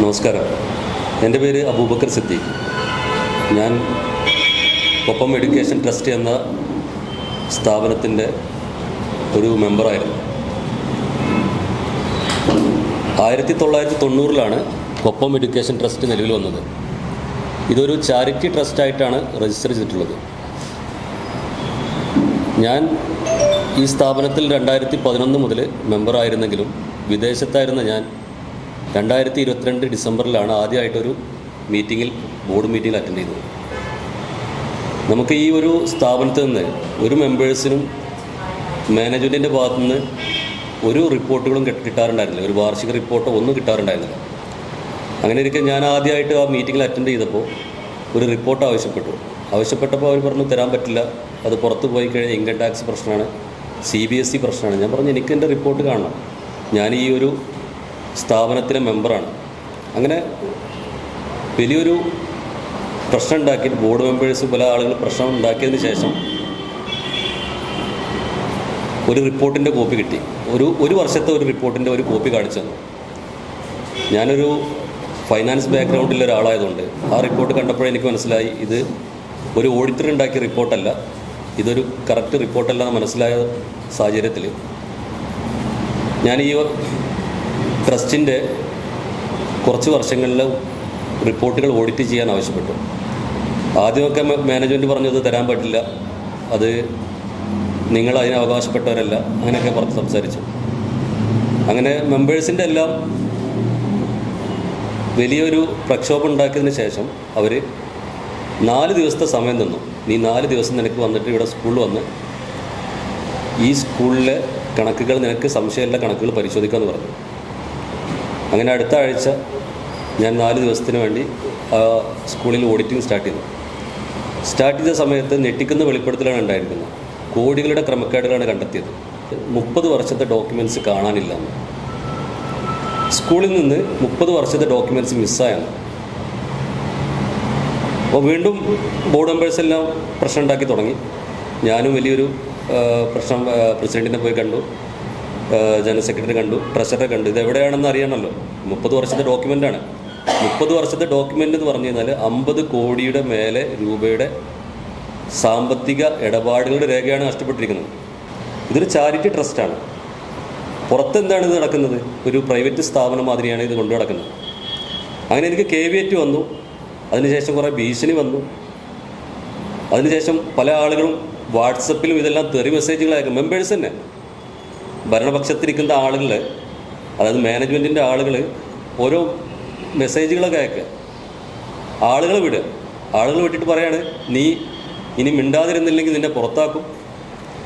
നമസ്കാരം. എന്റെ പേര് അബൂബക്കർ സിദ്ദീഖ്. ഞാൻ ഒപ്പം എഡ്യൂക്കേഷൻ ട്രസ്റ്റ് എന്ന സ്ഥാപനത്തിന്റെ ഒരു മെമ്പറായിരുന്നു. ആയിരത്തി തൊള്ളായിരത്തി തൊണ്ണൂറിലാണ് ഒപ്പം എഡ്യൂക്കേഷൻ ട്രസ്റ്റ് നിലവിൽ വന്നത്. ഇതൊരു ചാരിറ്റി ട്രസ്റ്റായിട്ടാണ് രജിസ്റ്റർ ചെയ്തിട്ടുള്ളത്. ഞാൻ ഈ സ്ഥാപനത്തിൽ രണ്ടായിരത്തി പതിനൊന്ന് മുതൽ മെമ്പറായിരുന്നെങ്കിലും വിദേശത്തായിരുന്ന ഞാൻ രണ്ടായിരത്തി ഇരുപത്തിരണ്ട് ഡിസംബറിലാണ് ആദ്യമായിട്ടൊരു മീറ്റിങ്ങിൽ ബോർഡ് മീറ്റിങ്ങിൽ അറ്റൻഡ് ചെയ്തത്. നമുക്ക് ഈ ഒരു സ്ഥാപനത്തിൽ നിന്ന് ഒരു മെമ്പേഴ്സിനും മാനേജ്മെന്റിന്റെ ഭാഗത്തു നിന്ന് ഒരു റിപ്പോർട്ടുകളും കിട്ട- കിട്ടാറുണ്ടായിരുന്നില്ല. ഒരു വാർഷിക റിപ്പോർട്ടോ ഒന്നും കിട്ടാറുണ്ടായിരുന്നില്ല. അങ്ങനെ ഇരിക്കെ ഞാൻ ആദ്യമായിട്ട് ആ മീറ്റിങ്ങിൽ അറ്റൻഡ് ചെയ്തപ്പോൾ ഒരു റിപ്പോർട്ട് ആവശ്യപ്പെട്ടു. ആവശ്യപ്പെട്ടപ്പോൾ അവർ പറഞ്ഞു തരാൻ പറ്റില്ല. അത് പുറത്ത് പോയി കഴിഞ്ഞാൽ ഇൻകം ടാക്സ് പ്രശ്നമാണ്. സി ബി എസ് ഇ പ്രശ്നമാണ്. ഞാൻ പറഞ്ഞു എനിക്ക് എന്റെ റിപ്പോർട്ട് കാണണം. ഞാൻ ഈ ഒരു സ്ഥാപനത്തിലെ മെമ്പറാണ്. അങ്ങനെ വലിയൊരു പ്രശ്നം ഉണ്ടാക്കി ബോർഡ് മെമ്പേഴ്സ് പല ആളുകൾ പ്രശ്നം ഉണ്ടാക്കിയതിന് ശേഷം ഒരു റിപ്പോർട്ടിന്റെ കോപ്പി കിട്ടി. ഒരു ഒരു വർഷത്തെ ഒരു റിപ്പോർട്ടിന്റെ ഒരു കോപ്പി കാണിച്ചു തന്നു. ഞാനൊരു ഫൈനാൻസ് ബാക്ക്ഗ്രൗണ്ടിൽ ഒരാളായതുകൊണ്ട് ആ റിപ്പോർട്ട് കണ്ടപ്പോൾ എനിക്ക് മനസ്സിലായി ഇത് ഒരു ഓഡിറ്റർ ഉണ്ടാക്കിയ റിപ്പോർട്ടല്ല ഇതൊരു കറക്റ്റ് റിപ്പോർട്ടല്ല മനസ്സിലായ സാഹചര്യത്തിൽ ഞാൻ ഈ ട്രസ്റ്റിന്റെ കുറച്ച് വർഷങ്ങളിൽ റിപ്പോർട്ടുകൾ ഓഡിറ്റ് ചെയ്യാൻ ആവശ്യപ്പെട്ടു. ആദ്യമൊക്കെ മാനേജ്മെന്റ് പറഞ്ഞത് തരാൻ പറ്റില്ല. അത് നിങ്ങൾ അതിന് അവകാശപ്പെട്ടവരല്ല. അങ്ങനെയൊക്കെ പറഞ്ഞ് സംസാരിച്ചു. അങ്ങനെ മെമ്പേഴ്സിന്റെ എല്ലാം വലിയൊരു പ്രക്ഷോഭം ഉണ്ടാക്കിയതിന് ശേഷം അവർ നാല് ദിവസത്തെ സമയം തന്നു. നീ നാല് ദിവസം നിനക്ക് വന്നിട്ട് ഇവിടെ സ്കൂളിൽ വന്ന് ഈ സ്കൂളിലെ കണക്കുകൾ നിനക്ക് സംശയമുള്ള കണക്കുകൾ പരിശോധിക്കാമെന്ന് പറഞ്ഞു. അങ്ങനെ അടുത്ത ആഴ്ച ഞാൻ നാല് ദിവസത്തിന് വേണ്ടി സ്കൂളിൽ ഓഡിറ്റിംഗ് സ്റ്റാർട്ട് ചെയ്തു. സ്റ്റാർട്ട് ചെയ്ത സമയത്ത് ഞെട്ടിക്കുന്ന വെളിപ്പെടുത്തലാണ് ഉണ്ടായിരിക്കുന്നത്. കോടികളുടെ ക്രമക്കേടുകളാണ് കണ്ടെത്തിയത്. മുപ്പത് വർഷത്തെ ഡോക്യുമെന്റ്സ് കാണാനില്ല സ്കൂളിൽ നിന്ന് മുപ്പത് വർഷത്തെ ഡോക്യുമെന്റ്സ് മിസ്സായാണ് അപ്പോൾ വീണ്ടും ബോർഡ് മെമ്പേഴ്സ് എല്ലാം പ്രശ്നം ഉണ്ടാക്കി തുടങ്ങി. ഞാനും വലിയൊരു പ്രശ്നം പ്രസിഡന്റിനെ പോയി കണ്ടു. ജനറൽ സെക്രട്ടറി കണ്ടു ട്രഷററെ കണ്ടു. ഇത് എവിടെയാണെന്ന് അറിയണമല്ലോ. മുപ്പത് വർഷത്തെ ഡോക്യുമെന്റാണ് മുപ്പത് വർഷത്തെ ഡോക്യുമെന്റ് എന്ന് പറഞ്ഞു കഴിഞ്ഞാൽ അമ്പത് കോടിയുടെ മേലെ രൂപയുടെ സാമ്പത്തിക ഇടപാടുകളുടെ രേഖയാണ് നഷ്ടപ്പെട്ടിരിക്കുന്നത്. ഇതൊരു ചാരിറ്റി ട്രസ്റ്റാണ് പുറത്തെന്താണ് ഇത് നടക്കുന്നത്? ഒരു പ്രൈവറ്റ് സ്ഥാപനം മാതിരിയാണ് ഇത് കൊണ്ടു നടക്കുന്നത്. അങ്ങനെ എനിക്ക് കെ വി എറ്റ് വന്നു. അതിനുശേഷം കുറേ ഭീഷണി വന്നു. അതിനുശേഷം പല ആളുകളും വാട്സപ്പിലും ഇതെല്ലാം തെറി മെസ്സേജുകൾ അയക്കും മെമ്പേഴ്സ് തന്നെ. ഭരണപക്ഷത്തിരിക്കുന്ന ആളുകൾ അതായത് മാനേജ്മെന്റിന്റെ ആളുകൾ ഓരോ മെസ്സേജുകളൊക്കെ അയക്കുക ആളുകൾ വിടുക ആളുകൾ വിട്ടിട്ട് പറയാണ് നീ ഇനി മിണ്ടാതിരുന്നില്ലെങ്കിൽ നിന്നെ പുറത്താക്കും.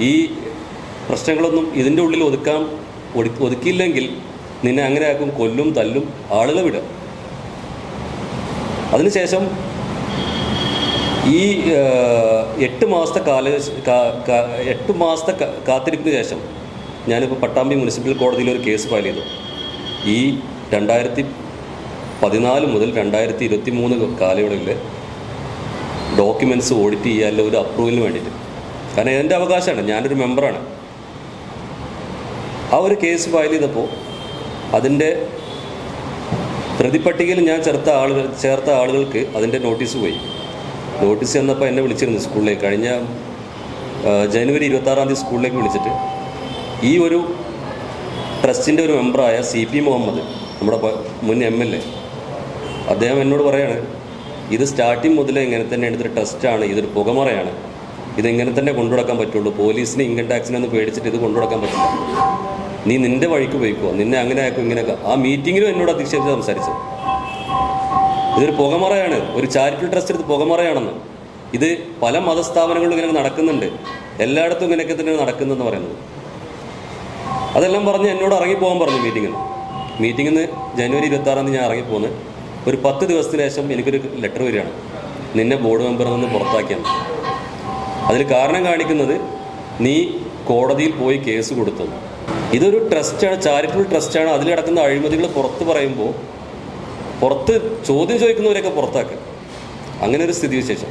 ഈ പ്രശ്നങ്ങളൊന്നും ഇതിന്റെ ഉള്ളിൽ ഒതുക്കാൻ ഒടി ഒതുക്കിയില്ലെങ്കിൽ നിന്നെ അങ്ങനെ ആക്കും കൊല്ലും തല്ലും. ആളുകൾ വിടുക അതിനുശേഷം ഈ എട്ട് മാസത്തെ കാല എട്ട് മാസത്തെ കാത്തിരിപ്പിന് ശേഷം ഞാനിപ്പോൾ പട്ടാമ്പി മുനിസിപ്പൽ കോടതിയിൽ ഒരു കേസ് ഫയൽ ചെയ്തു. ഈ രണ്ടായിരത്തി പതിനാല് മുതൽ രണ്ടായിരത്തി ഇരുപത്തി മൂന്ന് കാലയളവിൽ ഡോക്യുമെന്റ്സ് ഓഡിറ്റ് ചെയ്യാനുള്ള ഒരു അപ്രൂവലിന് വേണ്ടിയിട്ട്. കാരണം എന്റെ അവകാശമാണ് ഞാനൊരു മെമ്പറാണ് ആ ഒരു കേസ് ഫയൽ ചെയ്തപ്പോൾ അതിന്റെ പ്രതിപട്ടികയിൽ ഞാൻ ചേർത്ത ആളുകൾ ചേർത്ത ആളുകൾക്ക് അതിന്റെ നോട്ടീസ് പോയി. നോട്ടീസ് ചെന്നപ്പോൾ എന്നെ വിളിച്ചിരുന്നു സ്കൂളിലേക്ക് കഴിഞ്ഞ ജനുവരി ഇരുപത്താറാം തീയതി സ്കൂളിലേക്ക് വിളിച്ചിട്ട് ഈ ഒരു ട്രസ്റ്റിന്റെ ഒരു മെമ്പറായ സി പി മുഹമ്മദ് നമ്മുടെ മുൻ എം എൽ എ അദ്ദേഹം എന്നോട് പറയാണ് ഇത് സ്റ്റാർട്ടിങ് മുതൽ ഇങ്ങനെ തന്നെ ഇതൊരു ട്രസ്റ്റാണ് ഇതൊരു പുകമറയാണ്. ഇതിങ്ങനെ തന്നെ കൊണ്ടുനടക്കാൻ പറ്റുള്ളൂ. പോലീസിന് ഇൻകം ടാക്സിനൊന്നും പേടിച്ചിട്ട് ഇത് കൊണ്ടുനടക്കാൻ പറ്റില്ല. നീ നിന്റെ വഴിക്ക് പോയിക്കോ നിന്നെ അങ്ങനെ ആക്കും ഇങ്ങനെയൊക്കെ. ആ മീറ്റിങ്ങിലും എന്നോട് അധിക്ഷേപിച്ച് സംസാരിച്ചു ഇതൊരു പുകമറയാണ് ഒരു ചാരിറ്റബിൾ ട്രസ്റ്റ് ഇത് പുകമറയാണെന്ന്. ഇത് പല മതസ്ഥാപനങ്ങളിലും ഇങ്ങനെ നടക്കുന്നുണ്ട്. എല്ലായിടത്തും ഇങ്ങനെയൊക്കെ തന്നെ നടക്കുന്നതെന്ന് പറയുന്നത്. അതെല്ലാം പറഞ്ഞ് എന്നോട് ഇറങ്ങിപ്പോകാൻ പറഞ്ഞു മീറ്റിങ്ങിൽ മീറ്റിങ്ങിൽ നിന്ന് ജനുവരി ഇരുപത്തി ആറാം തീയതി ഞാൻ ഇറങ്ങിപ്പോന്ന്. ഒരു പത്ത് ദിവസത്തിന് ശേഷം എനിക്കൊരു ലെറ്റർ വരികയാണ്. നിന്നെ ബോർഡ് മെമ്പറിൽ നിന്ന് പുറത്താക്കിയാണ് അതിൽ കാരണം കാണിക്കുന്നത് നീ കോടതിയിൽ പോയി കേസ് കൊടുത്തു ഇതൊരു ട്രസ്റ്റാണ് ചാരിറ്റബിൾ ട്രസ്റ്റാണ് അതിൽ കിടക്കുന്ന അഴിമതികൾ പുറത്ത് പറയുമ്പോൾ പുറത്ത് ചോദ്യം ചോദിക്കുന്നവരെയൊക്കെ പുറത്താക്കുക. അങ്ങനെ ഒരു സ്ഥിതിവിശേഷം.